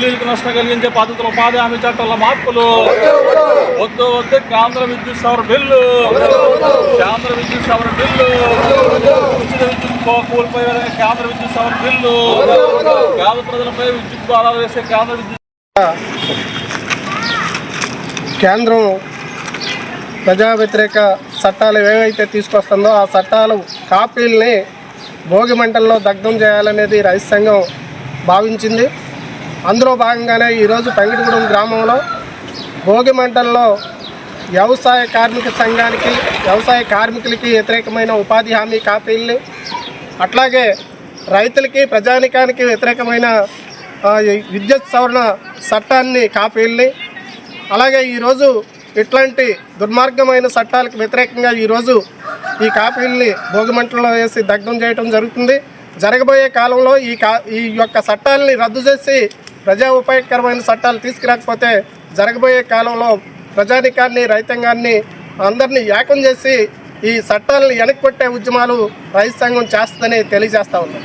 కూలీలకు నష్టం కలిగించే పద్ధతుల ఉపాధి హామీ చట్టాల మార్పులు. వద్దు వద్దు కేంద్ర విద్యుత్ సవర బిల్లు. కేంద్ర విద్యుత్ సవర బిల్లు. ఉచిత విద్యుత్ కో- విధంగా కేంద్ర విద్యుత్ సవర బిల్లు. పేద ప్రజలపై విద్యుత్ ద్వారా వేసే కేంద్ర విద్యుత్ కేంద్రం ప్రజా వ్యతిరేక చట్టాలు ఏవైతే తీసుకొస్తుందో ఆ చట్టాలు కాపీల్ని భోగి మంటల్లో దగ్ధం చేయాలనేది రైతు సంఘం భావించింది. అందులో భాగంగానే ఈరోజు పెంగిటిగూడెం గ్రామంలో భోగి మంటల్లో వ్యవసాయ కార్మిక సంఘానికి వ్యవసాయ కార్మికులకి వ్యతిరేకమైన ఉపాధి హామీ కాపీల్ని అట్లాగే రైతులకి ప్రజానికానికి వ్యతిరేకమైన విద్యుత్ సవరణ చట్టాన్ని కాపీల్ని అలాగే ఈరోజు ఇట్లాంటి దుర్మార్గమైన చట్టాలకు వ్యతిరేకంగా ఈరోజు ఈ కాపీల్ని భోగిమంటల్లో వేసి దగ్ధం చేయడం జరుగుతుంది. జరగబోయే కాలంలో ఈ కా ఈ యొక్క చట్టాలని రద్దు చేసి ప్రజా ఉపయోగకరమైన చట్టాలు తీసుకురాకపోతే జరగబోయే కాలంలో ప్రజానికాన్ని రైతాంగాన్ని అందరినీ ఏకం చేసి ఈ చట్టాలను వెనక్కి కొట్టే ఉద్యమాలు రైతు సంఘం చేస్తుందని తెలియజేస్తా ఉన్నాం.